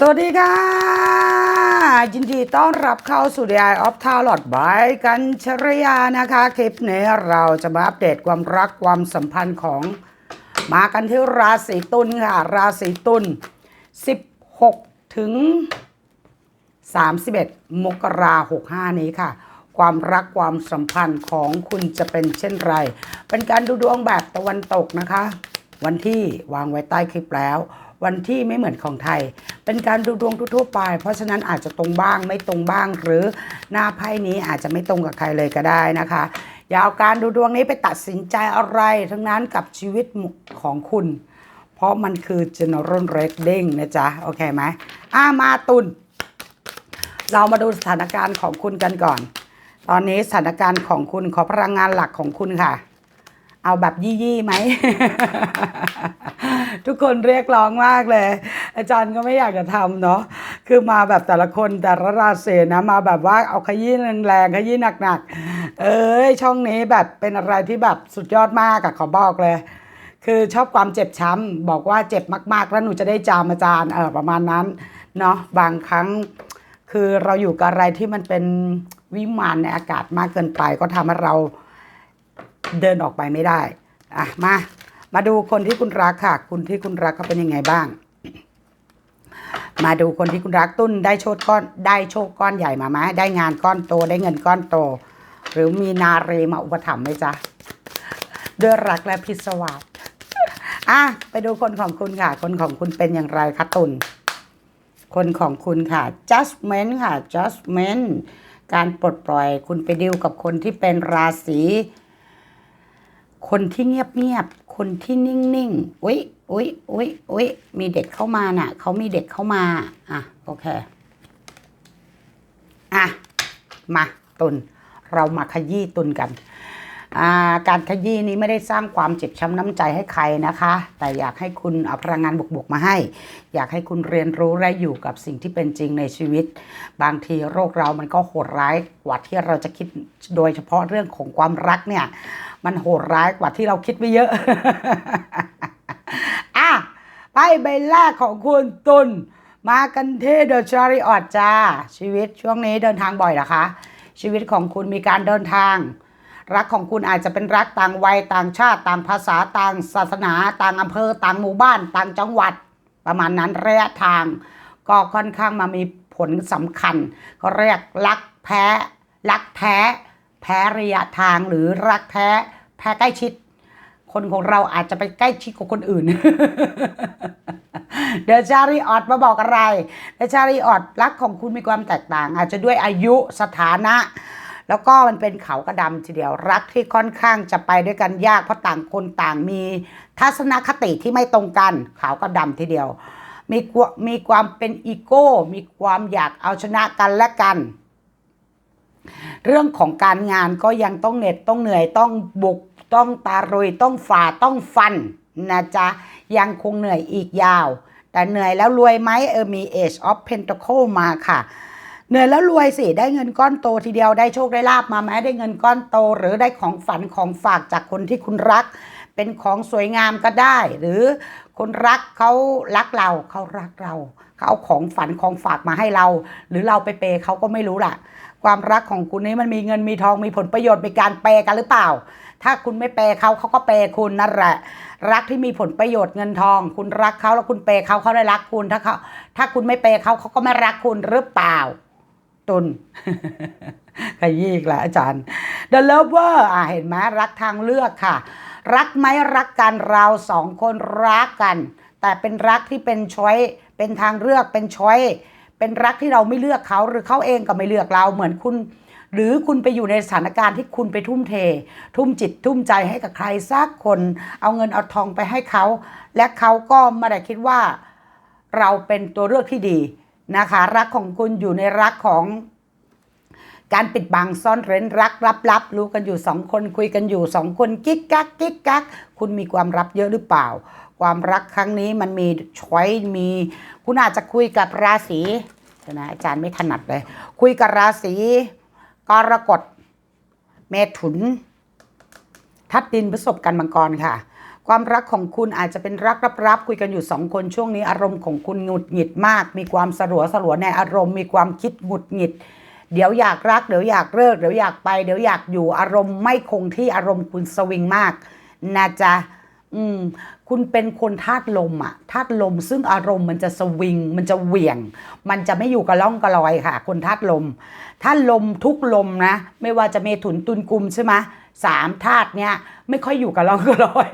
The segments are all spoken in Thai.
สวัสดีค่ะ ยินดีต้อนรับเข้าสู่ The Eye of Tarot by กันชรยานะคะ คลิปนี้เราจะมาอัปเดตความรักความสัมพันธ์ของ มากันที่ราศีตุลค่ะ ราศีตุล16 ถึง 31 มกราหกห้านี้ค่ะ ความรักความสัมพันธ์ของคุณจะเป็นเช่นไร เป็นการดูดวงแบบตะวันตกนะคะ วันที่วางไว้ใต้คลิปแล้ว วันที่ไม่เหมือนของไทย เป็นการดูดวงทั่วไป เพราะฉะนั้นอาจจะตรงบ้างไม่ตรงบ้าง หรือหน้าไพ่นี้อาจจะไม่ตรงกับใครเลยก็ได้นะคะอย่าเอาการดูดวงนี้ไปตัดสินใจอะไร ทั้งนั้นกับชีวิตของคุณ เพราะมันคือ general reading นะจ๊ะ โอเคไหมอ่ามาตุน เรามาดูสถานการณ์ของคุณกันก่อน ตอนนี้สถานการณ์ของคุณขอพลังงานหลักของคุณค่ะ เอาแบบยี่ยี่ไหม ทุกคนเรียกร้องมากเลย อาจารย์ก็ไม่อยากจะทำเนาะคือมาแบบแต่ละคนแต่ละราศีนะ มาแบบว่าเอาขยี้แรงๆขยี้หนักๆ เอ้ยช่องนี้แบบเป็นอะไรที่แบบสุดยอดมากอะขอบอกเลย คือชอบความเจ็บช้ำบอกว่าเจ็บมากๆ แล้วหนูจะได้จามอาจารย์เออประมาณนั้นเนาะบางครั้งคือเราอยู่กับอะไรที่มันเป็นวิมานในอากาศมากเกินไปก็ทำให้เรา เดินออกไปไม่ได้อะมา มาดูคนที่คุณรักค่ะ คุณที่คุณรักเขาเป็นยังไงบ้าง มาดูคนที่คุณรักตุ้นได้โชคก้อนได้โชคก้อนใหญ่มาไหมได้งานก้อนโตได้เงินก้อนโต หรือมีนาเรมาอุปถัมภ์ไหมจ๊ะด้วยรักและพิศวาสอะไปดูคนของคุณค่ะ คนของคุณเป็นอย่างไรคะตุนคนของคุณค่ะ judgment ค่ะ judgment การปลดปล่อยคุณไปดิวกับคนที่เป็นราศี คนที่เงียบเงียบ คนที่นิ่งนิ่งอุ้ยอุ้ยอุ้ยอุ้ยมีเด็กเข้ามาน่ะ เขามีเด็กเข้ามา อะ โอเค อะ มาตุน เรามาขยี้ตุนกัน การขยี้นี้ไม่ได้สร้างความเจ็บช้ำน้ำใจให้ใครนะคะ แต่อยากให้คุณเอาพลังงานบวกๆมาให้ อยากให้คุณเรียนรู้และอยู่กับสิ่งที่เป็นจริงในชีวิต บางทีโรคเรามันก็โหดร้ายกว่าที่เราจะคิดโดยเฉพาะเรื่องของความรักเนี่ย มันโหดร้ายกว่าที่เราคิดไว้เยอะอะไปใบแรกของคุณตุนมากันที่เดอะชาริออตจ้าชีวิตช่วงนี้เดินทางบ่อยเหรอคะ ชีวิตของคุณมีการเดินทาง รักของคุณอาจจะเป็นรักต่างวัยต่างชาติ ต่างภาษาต่างศาสนา ต่างอำเภอ ต่างหมู่บ้าน ต่างจังหวัด ประมาณนั้นระยะทาง ก็ค่อนข้างมามีผลสำคัญเขาเรียกรักแพ้รักแท้ แพ้ระยะทางหรือรักแท้ แพ้ใกล้ชิด คนของเราอาจจะไปใกล้ชิดกับคนอื่นเดอะชาริออตมาบอกอะไรเดอะชาริออตรักของคุณมีความแตกต่าง อาจจะด้วยอายุสถานะ แล้วก็มันเป็นเขากระดำทีเดียวรักที่ค่อนข้างจะไปด้วยกันยากเพราะต่างคนต่างมีทัศนคติที่ไม่ตรงกันขาวกับดำทีเดียว มีมีความเป็นอีโก้ มีความอยากเอาชนะกันและกันเรื่องของการงานก็ยังต้องเหน็ดต้องเหนื่อยต้องบุกต้องตารุยต้องฝ่าต้องฟันนะจ๊ะยังคงเหนื่อยอีกยาว แต่เหนื่อยแล้วรวยไหมเออมี Age of Pentacle มาค่ะ เหนื่อยแล้วรวยสิได้เงินก้อนโตทีเดียวได้โชคได้ลาบมาไหมได้เงินก้อนโต หรือได้ของฝันของฝากจากคนที่คุณรัก เป็นของสวยงามก็ได้ หรือคนรักเขารักเราเขารักเราเขาเอาของฝันของฝากมาให้เรา หรือเราไปเปย์เขาก็ไม่รู้ล่ะ ความรักของคุณนี้มันมีเงินมีทองมีผลประโยชน์มีการเปย์กันหรือเปล่า ถ้าคุณไม่เปย์เขาเขาก็เปย์คุณนั่นแหละ รักที่มีผลประโยชน์เงินทอง คุณรักเขาแล้วคุณเปย์เขาเขาได้รักคุณถ้าเขาถ้าคุณไม่เปย์เขาเขาก็ไม่รักคุณหรือเปล่า ตุนขยี้อีกล้วอาจารย์ The Lover อะเห็นไหมรักทางเลือกค่ะ รักไหมรักกันเราสองคนรักกัน แต่เป็นรักที่เป็นช้อยเป็นทางเลือกเป็นช้อยเป็นรักที่เราไม่เลือกเขาหรือเขาเองก็ไม่เลือกเราเหมือนคุณ หรือคุณไปอยู่ในสถานการณ์ที่คุณไปทุ่มเท ทุ่มจิตทุ่มใจให้กับใครสักคน เอาเงินเอาทองไปให้เขา และเขาก็ไม่ได้คิดว่า เราเป็นตัวเลือกที่ดี นะคะ รักของคุณอยู่ในรักของการปิดบังซ่อนเร้นรักลับๆรู้กันอยู่สองคนคุยกันอยู่สองคนกิ๊กกักกิ๊กกักคุณมีความลับเยอะหรือเปล่า ความรักครั้งนี้มันมีช้อยมี คุณอาจจะคุยกับราศีนะอาจารย์ไม่ถนัดเลย คุยกับราศีกรกฎเมถุน ทัดดินพฤษภกันมังกรค่ะ ความรักของคุณอาจจะเป็นรักรับๆคุยกันอยู่สองคนช่วงนี้อารมณ์ของคุณหงุดหงิดมาก มีความสลัวสลัวในอารมณ์มีความคิดหงุดหงิด เดี๋ยวอยากรักเดี๋ยวอยากเลิกเดี๋ยวอยากไปเดี๋ยวอยากอยู่อารมณ์ไม่คงที่อารมณ์คุณสวิงมากนะจ๊ะอืมคุณเป็นคนธาตุลมอะธาตุลมซึ่งอารมณ์มันจะสวิง มันจะเหวี่ยง มันจะไม่อยู่กับล่องกับลอยค่ะ คนธาตุลมธาตุลมทุกลมนะ ไม่ว่าจะเมถุนตุลกุมใช่ไหม สามธาตุเนี้ยไม่ค่อยอยู่กับล่องกับลอย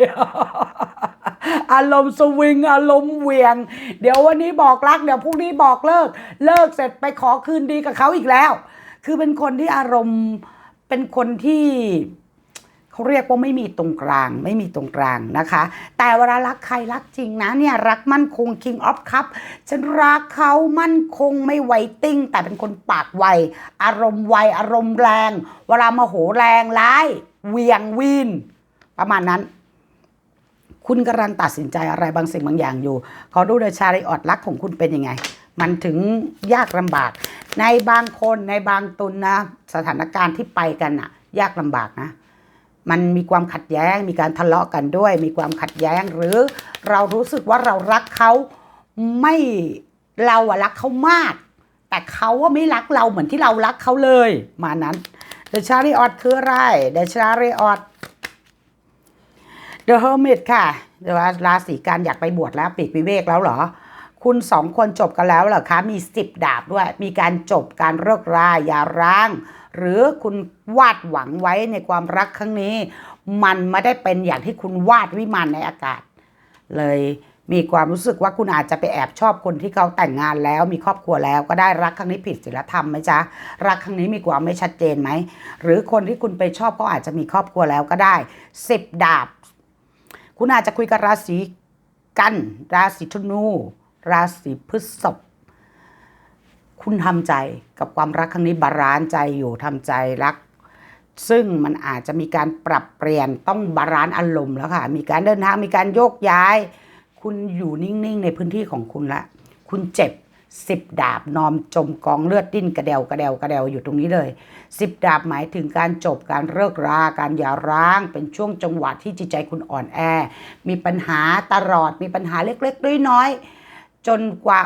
อารมณ์สวิงอารมณ์เวียง เดี๋ยววันนี้บอกรัก เดี๋ยวพรุ่งนี้บอกเลิก เลิกเสร็จไปขอคืนดีกับเขาอีกแล้ว คือเป็นคนที่อารมณ์เป็นคนที่เขาเรียกว่าไม่มีตรงกลาง ไม่มีตรงกลางนะคะ แต่เวลารักใครรักจริงนะเนี่ยรักมั่นคง King of Cup ฉันรักเขามั่นคงไม่ไวติ้ง แต่เป็นคนปากไว อารมณ์ไวอารมณ์แรง เวลาโมโหแรงร้าย เวียงวีนประมาณนั้น คุณกำลังตัดสินใจอะไรบางสิ่งบางอย่างอยู่ ขอดูเดชาริออดรักของคุณเป็นยังไง มันถึงยากลำบาก ในบางคนในบางตุนนะ สถานการณ์ที่ไปกันอะยากลำบากนะมันมีความขัดแย้ง มีการทะเลาะกันด้วย มีความขัดแย้ง หรือเรารู้สึกว่าเรารักเขาไม่เราอะรักเขามาก แต่เขาว่าไม่รักเราเหมือนที่เรารักเขาเลย มานั้น เดชาริออดคืออะไรเดชาริออด The Hermit ค่ะเดี๋ยวราศีการอยากไปบวชแล้วปีกวิเวกแล้วเหรอ คุณสองคนจบกันแล้วเหรอคะ มีสิบดาบด้วย มีการจบการเลิกราอย่าร้าง หรือคุณวาดหวังไว้ในความรักครั้งนี้ มันไม่ได้เป็นอย่างที่คุณวาดวิมานในอากาศ เลย มีความรู้สึกว่าคุณอาจจะไปแอบชอบคนที่เขาแต่งงานแล้ว มีครอบครัวแล้วก็ได้รักครั้งนี้ผิดศีลธรรมไหมจ๊ะรักครั้งนี้มีความไม่ชัดเจนไหมหรือคนที่คุณไปชอบเขาอาจจะมีครอบครัวแล้วก็ได้สิบดาบ คุณอาจจะคุยกับราศีกัน ราศีธนู ราศีพฤษภคุณทำใจกับความรักครั้งนี้บาลานซ์ใจอยู่ทำใจรัก ซึ่งมันอาจจะมีการปรับเปลี่ยนต้องบาลานซ์อารมณ์แล้วค่ะมีการเดินทางมีการโยกย้าย คุณอยู่นิ่งๆในพื้นที่ของคุณละ คุณเจ็บสิบดาบนอมจมกองเลือดดิ้นกระเดวกระเดวกระเดวอยู่ตรงนี้เลยสิบดาบหมายถึงการจบการเลิกราการหย่าร้าง เป็นช่วงจังหวะที่จิตใจคุณอ่อนแอ มีปัญหาตลอดมีปัญหาเล็กๆน้อยๆจนกว่า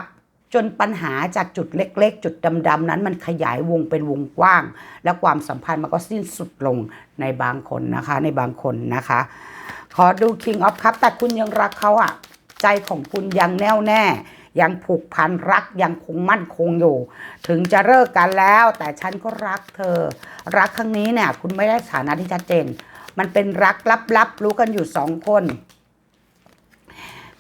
จนปัญหาจากจุดเล็ก ๆ จุดดำๆนั้นมันขยายวงเป็นวงกว้าง และความสัมพันธ์มันก็สิ้นสุดลงในบางคนนะคะ ในบางคนนะคะ ขอดู King of Cup แต่คุณยังรักเขาอะ ใจของคุณยังแน่วแน่ ยังผูกพันรักยังคงมั่นคงอยู่ ถึงจะเลิกกันแล้ว แต่ฉันก็รักเธอ รักครั้งนี้เนี่ยคุณไม่ได้ฐานะที่ชัดเจน มันเป็นรักลับๆรู้กันอยู่สองคน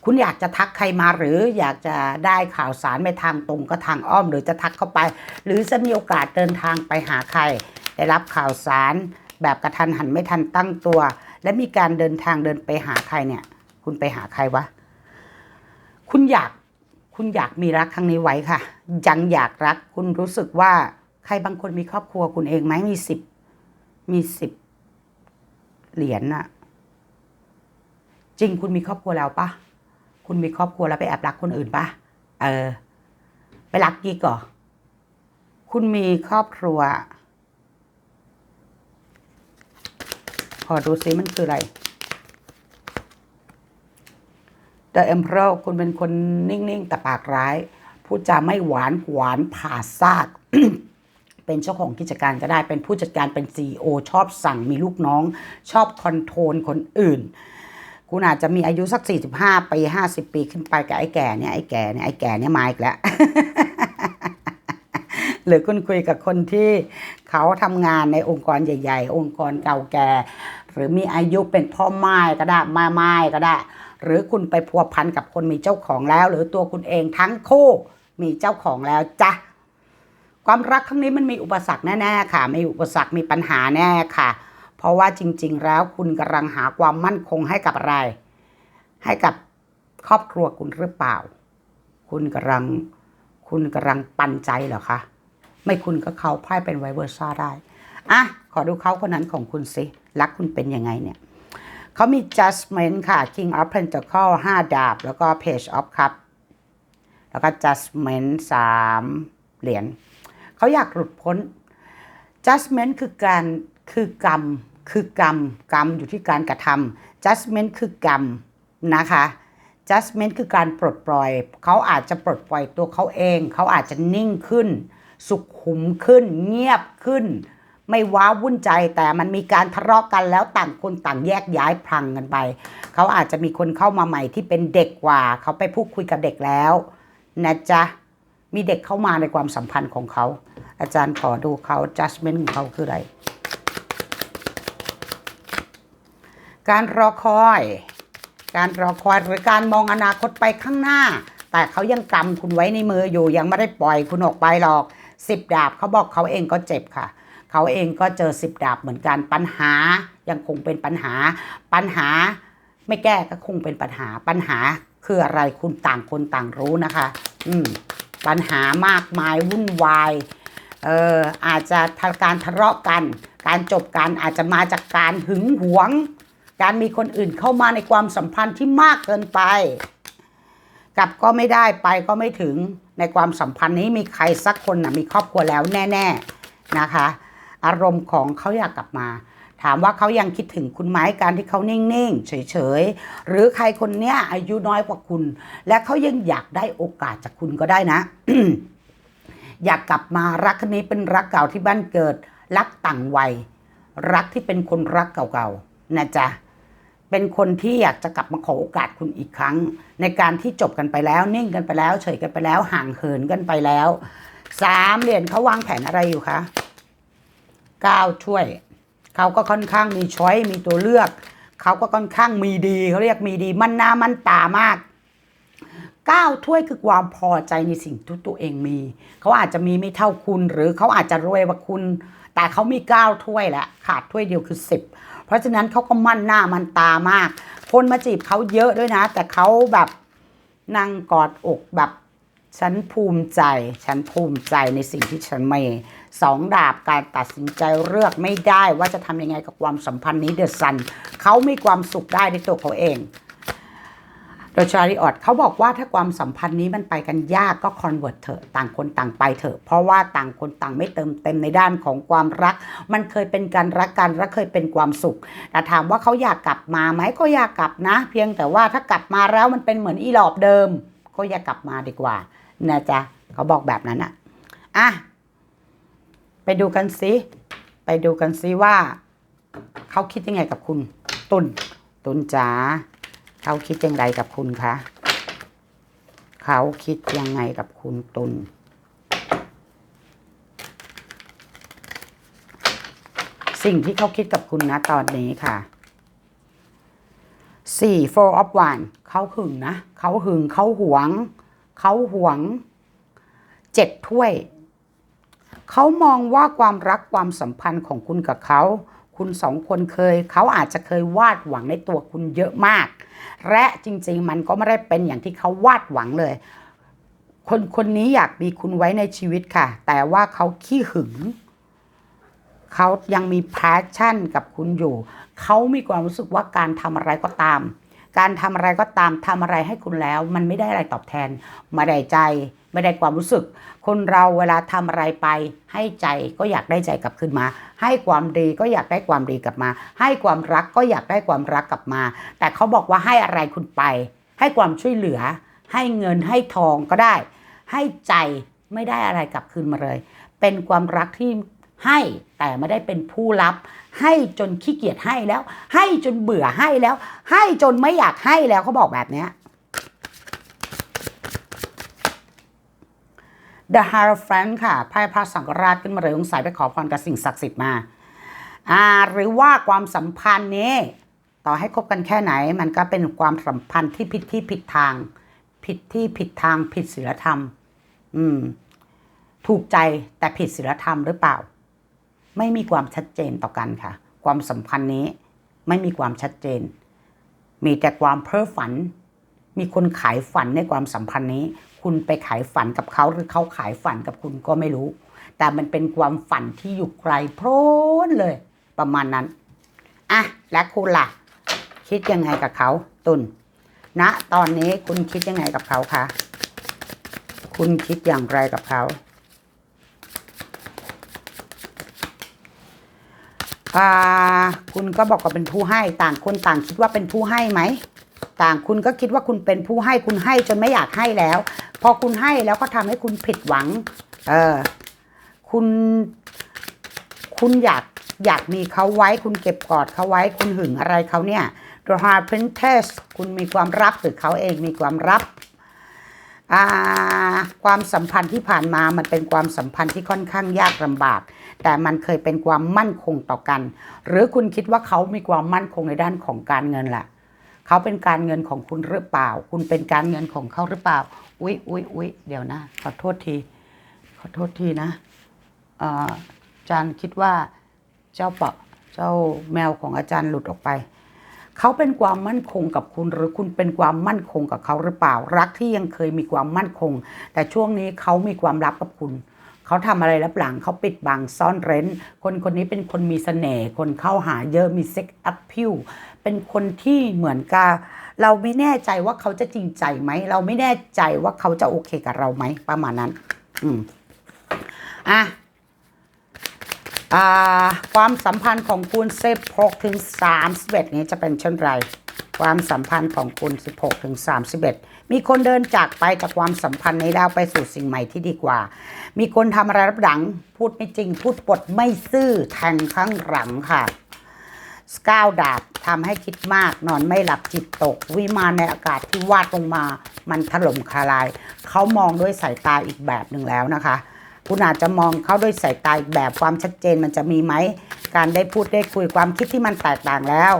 คุณอยากจะทักใครมาหรืออยากจะได้ข่าวสารไปทางตรงก็ทางอ้อม หรือจะทักเข้าไป หรือจะมีโอกาสเดินทางไปหาใคร ได้รับข่าวสารแบบกระทันหันไม่ทันตั้งตัว และมีการเดินทางเดินไปหาใครเนี่ย คุณไปหาใครวะ คุณอยากคุณอยากมีรักครั้งนี้ไว้ค่ะ ยังอยากรัก คุณรู้สึกว่าใครบางคนมีครอบครัวคุณเองไหมมีสิบมีสิบเหรียญน่ะ จริงคุณมีครอบครัวแล้วปะคุณมีครอบครัวแล้วไปแอบรักคนอื่นปะเออ ไปรักกิ๊กเหรอคุณมีครอบครัว ขอดูซิมันคืออะไร The Emperor คุณเป็นคนนิ่ง ๆ แต่ปากร้าย พูดจาไม่หวานหวานผ่าซาก เป็นเจ้าของกิจการก็ได้ เป็นผู้จัดการเป็น CEO ชอบสั่งมีลูกน้อง ชอบคอนโทรลคนอื่น คุณอาจจะมีอายุสัก 45 ปี 50 ปีขึ้นไปกับไอ้แก่เนี่ย ไอ้แก่เนี่ย ไอ้แก่เนี่ยมาอีกแล้ว หรือคุณคุยกับคนที่เขาทำงานในองค์กรใหญ่ ๆ องค์กรเก่าแก่ หรือมีอายุเป็นพ่อไม้ก็ได้แม่ไม้ก็ได้ หรือคุณไปพัวพันกับคนมีเจ้าของแล้ว หรือตัวคุณเองทั้งคู่มีเจ้าของแล้วจ้ะความรักครั้งนี้มันมีอุปสรรคแน่ๆค่ะ มีอุปสรรคมีปัญหาแน่ค่ะ เพราะว่าจริง ๆ แล้วคุณกำลังหาความมั่นคงให้กับอะไร ให้กับครอบครัวคุณหรือเปล่า คุณกำลังคุณกำลังปันใจเหรอคะไม่คุณก็เขาไพ่เป็นไวเวอร์ซ่าได้อะขอดูเขาคนนั้นของคุณสิรักคุณเป็นยังไงเนี่ย เขามี judgment ค่ะ king of pentacle 5 ดาบ แล้วก็ page of cup แล้วก็ judgment 3 เหรียญเขาอยากหลุดพ้น judgment คือการคือกรรม คือกรรม กรรมอยู่ที่การกระทำ judgment คือกรรมนะคะ judgment คือการปลดปล่อย เขาอาจจะปลดปล่อยตัวเขาเอง เขาอาจจะนิ่งขึ้น สุขุมขึ้น เงียบขึ้น ไม่ว้าวุ่นใจแต่มันมีการทะเลาะกันแล้วต่างคนต่างแยกย้ายพลังกันไป เขาอาจจะมีคนเข้ามาใหม่ที่เป็นเด็กกว่า เขาไปพูดคุยกับเด็กแล้วนะจ๊ะมีเด็กเข้ามาในความสัมพันธ์ของเขา อาจารย์ขอดูเขา judgment ของเขาคืออะไร การรอคอย การรอคอยหรือการมองอนาคตไปข้างหน้า แต่เขายังกำคุณไว้ในมืออยู่ยังไม่ได้ปล่อยคุณออกไปหรอกสิบดาบเขาบอกเขาเองก็เจ็บค่ะ เขาเองก็เจอสิบดาบเหมือนกันปัญหายังคงเป็นปัญหา ปัญหาไม่แก้ก็คงเป็นปัญหาปัญหาคืออะไรคุณต่างคนต่างรู้นะคะ อืมปัญหามากมายวุ่นวายเอออาจจะทาการทะเลาะกัน การจบกันอาจจะมาจากการหึงหวง การมีคนอื่นเข้ามาในความสัมพันธ์ที่มากเกินไปกลับก็ไม่ได้ไปก็ไม่ถึงในความสัมพันธ์นี้มีใครสักคนนะมีครอบครัวแล้วแน่ ๆนะคะ อารมณ์ของเขาอยากกลับมา ถามว่าเขายังคิดถึงคุณไหมการที่เขานิ่งๆ เฉยๆ หรือใครคนเนี้ยอายุน้อยกว่าคุณ และเขายังอยากได้โอกาสจากคุณก็ได้นะ อยากกลับมารักครั้งนี้เป็นรักเก่าที่บ้านเกิด รักต่างวัย รักที่เป็นคนรักเก่าๆนะจ๊ะเป็นคนที่อยากจะกลับมาขอโอกาสคุณอีกครั้ง ในการที่จบกันไปแล้ว นิ่งกันไปแล้ว เฉยกันไปแล้ว ห่างเหินกันไปแล้วสามเหรียญเขาวางแผนอะไรอยู่คะ เก้าช่วย เขาก็ค่อนข้างมีช้อยมีตัวเลือก เขาก็ค่อนข้างมีดีเขาเรียกมีดีมั่นหน้ามั่นตามากเก้าถ้วยคือความพอใจในสิ่งที่ตัวเองมี เขาอาจจะมีไม่เท่าคุณหรือเขาอาจจะรวยกว่าคุณ แต่เขามีเก้าถ้วยแหละขาดถ้วยเดียวคือสิบเพราะฉะนั้นเขาก็มั่นหน้ามั่นตามาก คนมาจีบเขาเยอะด้วยนะ แต่เขาแบบนั่งกอดอกแบบ ฉันภูมิใจ ฉันภูมิใจในสิ่งที่ฉันมี สองดาบการตัดสินใจเลือกไม่ได้ว่าจะทำยังไงกับความสัมพันธ์นี้เดอะซันเขามีความสุขได้ในตัวเขาเองโดยชาริออดเขาบอกว่าถ้าความสัมพันธ์นี้มันไปกันยากก็คอนเวิร์ตเถอะต่างคนต่างไปเถอะ เพราะว่าต่างคนต่างไม่เติมเต็มในด้านของความรัก มันเคยเป็นการรักกันและเคยเป็นความสุข แต่ถามว่าเขาอยากกลับมาไหมก็อยากกลับนะ เพียงแต่ว่าถ้ากลับมาแล้วมันเป็นเหมือนอีหลอบเดิม ก็อย่ากกลับมาดีกว่านะจ๊ะเขาบอกแบบนั้นอะอะ ไปดูกันสิ ไปดูกันสิว่า เขาคิดยังไงกับคุณ ตุนตุนจ๋าเขาคิดย่างไรกับคุณคะเขาคิดยังไงกับคุณตุลสิ่งที่เขาคิดกับคุณนะตอนนี้ค่ะสี่ four of one เขาหึงนะเขาหึงเขาหวง เขาหวงเจ็ดถ้วย เขามองว่าความรักความสัมพันธ์ของคุณกับเขา คุณสองคนเคย เขาอาจจะเคยวาดหวังในตัวคุณเยอะมาก และจริง ๆ มันก็ไม่ได้เป็นอย่างที่เขาวาดหวังเลย คนคนนี้อยากมีคุณไว้ในชีวิตค่ะ แต่ว่าเขาขี้หึงเขายังมีแพชชั่นกับคุณอยู่ เขามีความรู้สึกว่าการทำอะไรก็ตาม การทำอะไรก็ตามทำอะไรให้คุณแล้ว มันไม่ได้อะไรตอบแทนไม่ได้ใจ ไม่ได้ความรู้สึก คนเราเวลาทำอะไรไป ให้ใจก็อยากได้ใจกลับคืนมา ให้ความดีก็อยากได้ความดีกลับมา ให้ความรักก็อยากได้ความรักกลับมา แต่เขาบอกว่าให้อะไรคุณไป ให้ความช่วยเหลือ ให้เงินให้ทองก็ได้ ให้ใจไม่ได้อะไรกลับคืนมาเลย เป็นความรักที่ ให้แต่ไม่ได้เป็นผู้รับ ให้จนขี้เกียจให้แล้ว ให้จนเบื่อให้แล้ว ให้จนไม่อยากให้แล้วเขาบอกแบบนี้ The Hierophant ค่ะไพ่พระสังฆราชขึ้นมาเลยสงสัยไปขอพรกับสิ่งศักดิ์สิทธิ์มาอ่าหรือว่าความสัมพันธ์นี้ ต่อให้คบกันแค่ไหน มันก็เป็นความสัมพันธ์ที่ผิดที่ผิดทาง ผิดที่ผิดทางผิดศีลธรรม อืม ถูกใจแต่ผิดศีลธรรมหรือเปล่า ไม่มีความชัดเจนต่อกันค่ะ ความสัมพันธ์นี้ไม่มีความชัดเจน มีแต่ความเพ้อฝัน มีคนขายฝันในความสัมพันธ์นี้ คุณไปขายฝันกับเขาหรือเขาขายฝันกับคุณก็ไม่รู้ แต่มันเป็นความฝันที่อยู่ไกลโพ้นเลย ประมาณนั้นอะและคุณล่ะ คิดยังไงกับเขาตุนณนะตอนนี้คุณคิดยังไงกับเขาคะคุณคิดอย่างไรกับเขา เอ่า คุณก็บอกว่าเป็นผู้ให้ต่างคนต่างคิดว่าเป็นผู้ให้ไหม ต่างคุณก็คิดว่าคุณเป็นผู้ให้คุณให้จนไม่อยากให้แล้ว พอคุณให้แล้วก็ทำให้คุณผิดหวัง เออคุณ คุณอยากอยากมีเขาไว้ คุณเก็บกอดเขาไว้ คุณหึงอะไรเขาเนี่ย The High Princess คุณมีความรักหรือเขาเองมีความรับ ความสัมพันธ์ที่ผ่านมามันเป็นความสัมพันธ์ที่ค่อนข้างยากลำบาก แต่มันเคยเป็นความมั่นคงต่อกัน หรือคุณคิดว่าเขามีความมั่นคงในด้านของการเงินล่ะเขาเป็นการเงินของคุณหรือเปล่า คุณเป็นการเงินของเขาหรือเปล่า อุ๊ยอุ๊ยอุ๊ยเดี๋ยวนะ ขอโทษที ขอโทษทีนะเอ่ออาจารย์คิดว่าเจ้าปะเจ้าแมวของอาจารย์หลุดออกไป เขาเป็นความมั่นคงกับคุณหรือคุณเป็นความมั่นคงกับเขาหรือเปล่า รักที่ยังเคยมีความมั่นคง แต่ช่วงนี้เขามีความลับกับคุณเขาทำอะไรลับหลังเขาปิดบังซ่อนเร้น คนคนนี้เป็นคนมีเสน่ห์คนเข้าหาเยอะมีเซ็กอัพพิวเป็นคนที่เหมือนกับเราไม่แน่ใจว่าเขาจะจริงใจไหม เราไม่แน่ใจว่าเขาจะโอเคกับเราไหมประมาณนั้น อืมอะ ความสัมพันธ์ของคุณ16ถึง31 นี้จะเป็นเช่นไร ความสัมพันธ์ของคุณ 16ถึง31 มีคนเดินจากไปจากความสัมพันธ์นี้แล้วไปสู่สิ่งใหม่ที่ดีกว่า มีคนทำอะไรรับหลัง พูดไม่จริง พูดปดไม่ซื่อแทงข้างหลังค่ะสก้าวดาบทำให้คิดมาก นอนไม่หลับจิตตก วิมานในอากาศที่วาดลงมา มันถล่มคลาย เขามองด้วยสายตาอีกแบบหนึ่งแล้วนะคะ คุณอาจจะมองเขาด้วยสายตาอีกแบบความชัดเจนมันจะมีไหม การได้พูดได้คุยความคิดที่มันแตกต่างแล้ว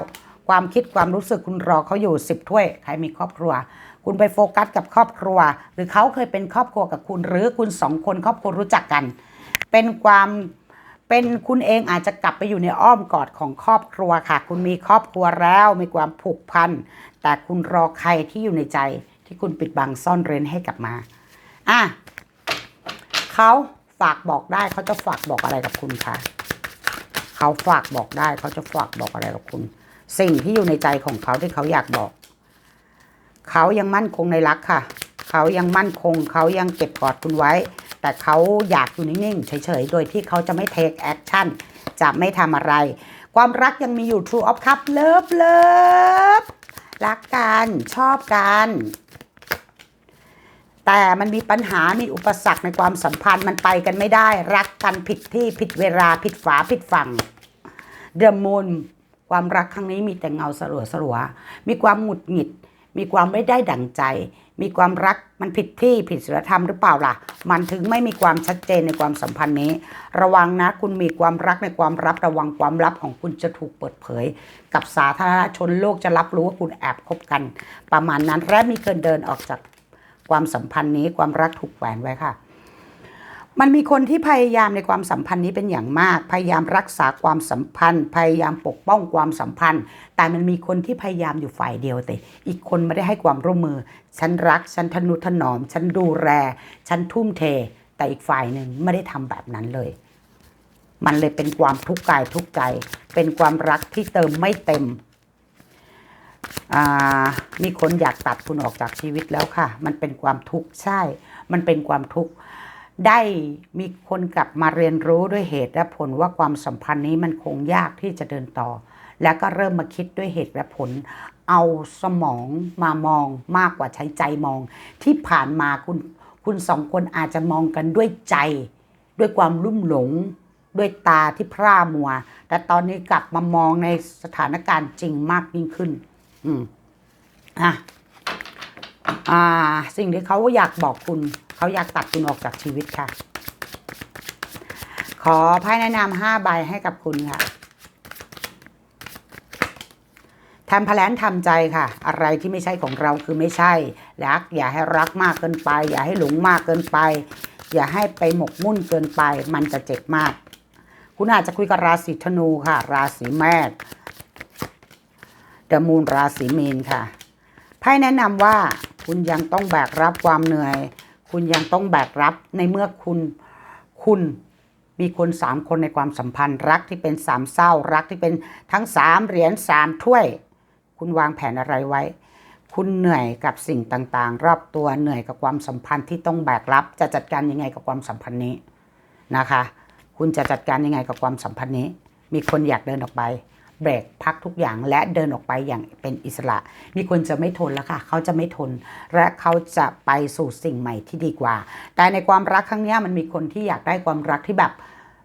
ความคิดความรู้สึกคุณรอเขาอยู่สิบถ้วย ใครมีครอบครัว คุณไปโฟกัสกับครอบครัว หรือเขาเคยเป็นครอบครัวกับคุณ หรือคุณสองคนครอบครัวรู้จักกัน เป็นความเป็นคุณเองอาจจะกลับไปอยู่ในอ้อมกอดของครอบครัวค่ะ คุณมีครอบครัวแล้วมีความผูกพัน แต่คุณรอใครที่อยู่ในใจที่คุณปิดบังซ่อนเร้นให้กลับมา อะ เขาฝากบอกได้เขาจะฝากบอกอะไรกับคุณคะเขาฝากบอกได้เขาจะฝากบอกอะไรกับคุณ สิ่งที่อยู่ในใจของเขาที่เขาอยากบอก เขายังมั่นคงในรักค่ะ เขายังมั่นคง เขายังเก็บกอดคุณไว้ แต่เขาอยากอยู่นิ่งๆ เฉยๆ โดยที่เขาจะไม่เทคแอคชั่นจะไม่ทำอะไร ความรักยังมีอยู่ True of Cup เลิฟเลิฟรักกันชอบกัน แต่มันมีปัญหา มีอุปสรรคในความสัมพันธ์ มันไปกันไม่ได้ รักกันผิดที่ผิดเวลาผิดฝาผิดฝั่ง เดอะมูนความรักครั้งนี้มีแต่เงาสลัวสลัว มีความหงุดหงิด มีความไม่ได้ดั่งใจ มีความรักมันผิดที่ผิดศีลธรรมหรือเปล่าล่ะ มันถึงไม่มีความชัดเจนในความสัมพันธ์นี้ ระวังนะคุณมีความรักในความรับระวังความลับของคุณจะถูกเปิดเผย กับสาธารณชนโลกจะรับรู้ว่าคุณแอบคบกัน ประมาณนั้นและมีคนเดินออกจาก ความสัมพันธ์นี้ความรักถูกแหวนไว้ค่ะ มันมีคนที่พยายามในความสัมพันธ์นี้เป็นอย่างมาก พยายามรักษาความสัมพันธ์ พยายามปกป้องความสัมพันธ์ แต่มันมีคนที่พยายามอยู่ฝ่ายเดียวแต่ อีกคนไม่ได้ให้ความร่วมมือ ฉันรัก ฉันทนุถนอม ฉันดูแลฉันทุ่มเท แต่อีกฝ่ายหนึ่งไม่ได้ทำแบบนั้นเลยมันเลยเป็นความทุกข์กายทุกข์ใจ เป็นความรักที่เติมไม่เต็ม มีคนอยากตัดคุณออกจากชีวิตแล้วค่ะ มันเป็นความทุกข์ใช่ มันเป็นความทุกข์ได้มีคนกลับมาเรียนรู้ด้วยเหตุและผลว่าความสัมพันธ์นี้มันคงยากที่จะเดินต่อ แล้วก็เริ่มมาคิดด้วยเหตุและผล เอาสมองมามองมากกว่าใช้ใจมอง ที่ผ่านมาคุณคุณสองคนอาจจะมองกันด้วยใจ ด้วยความลุ่มหลง ด้วยตาที่พร่ามัว แต่ตอนนี้กลับมามองในสถานการณ์จริงมากยิ่งขึ้น อืมอะอ่า สิ่งที่เขาอยากบอกคุณ เขาอยากตัดคุณออกจากชีวิตค่ะ ขอไพ่แนะนำห้าใบให้กับคุณค่ะทำแผนทำใจค่ะ อะไรที่ไม่ใช่ของเราคือไม่ใช่รัก อย่าให้รักมากเกินไป อย่าให้หลงมากเกินไป อย่าให้ไปหมกมุ่นเกินไป มันจะเจ็บมาก คุณอาจจะคุยกับราศีธนูค่ะ ราศีแม่ เดมูลราศีมีนค่ะไพ่แนะนำว่าคุณยังต้องแบกรับความเหนื่อย คุณยังต้องแบกรับในเมื่อคุณคุณมีคนสามคนในความสัมพันธ์รักที่เป็นสามเศร้ารักที่เป็นทั้งสามเหรียญสามถ้วย คุณวางแผนอะไรไว้ คุณเหนื่อยกับสิ่งต่างๆ รอบตัวเหนื่อยกับความสัมพันธ์ที่ต้องแบกรับ จะจัดการยังไงกับความสัมพันธ์นี้นะคะ คุณจะจัดการยังไงกับความสัมพันธ์นี้ มีคนอยากเดินออกไป เบรกพักทุกอย่างและเดินออกไปอย่างเป็นอิสระ มีคนจะไม่ทนแล้วค่ะ เขาจะไม่ทน และเขาจะไปสู่สิ่งใหม่ที่ดีกว่า แต่ในความรักครั้งนี้มันมีคนที่อยากได้ความรักที่แบบ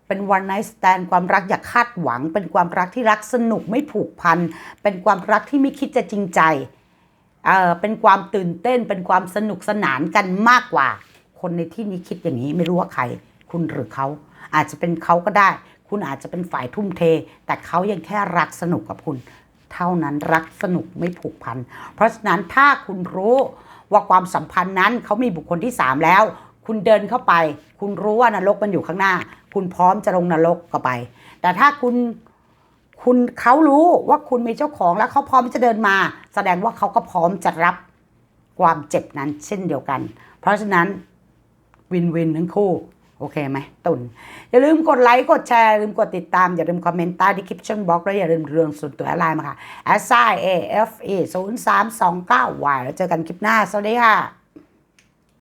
เป็น one night stand ความรักอย่าคาดหวัง เป็นความรักที่รักสนุกไม่ผูกพัน เป็นความรักที่ไม่คิดจะจริงใจเออเป็นความตื่นเต้น เป็นความสนุกสนานกันมากกว่า คนในที่นี้คิดอย่างนี้ไม่รู้ว่าใคร คุณหรือเขา อาจจะเป็นเขาก็ได้ คุณอาจจะเป็นฝ่ายทุ่มเท แต่เขายังแค่รักสนุกกับคุณ เท่านั้นรักสนุกไม่ผูกพัน เพราะฉะนั้นถ้าคุณรู้ว่าความสัมพันธ์นั้นเขามีบุคคลที่สามแล้ว คุณเดินเข้าไป คุณรู้ว่านรกมันอยู่ข้างหน้า คุณพร้อมจะลงนรกก็ไป แต่ถ้าคุณคุณเขารู้ว่าคุณมีเจ้าของแล้วเขาพร้อมจะเดินมา แสดงว่าเขาก็พร้อมจะรับความเจ็บนั้นเช่นเดียวกัน เพราะฉะนั้นวินวินทั้งคู่ โอเคไหมตุนอย่าลืมกดไลค์กดแชร์อย่าลืมกดติดตาม อย่าลืมคอมเมนต์ใต้ดีคริปชั่นบล็อกแล้วอย่าลืมเรื่องส่วนตัวไลน์มาค่ะ s i a f e 0 3 2 9 y แล้วเจอกันคลิปหน้า สวัสดีค่ะ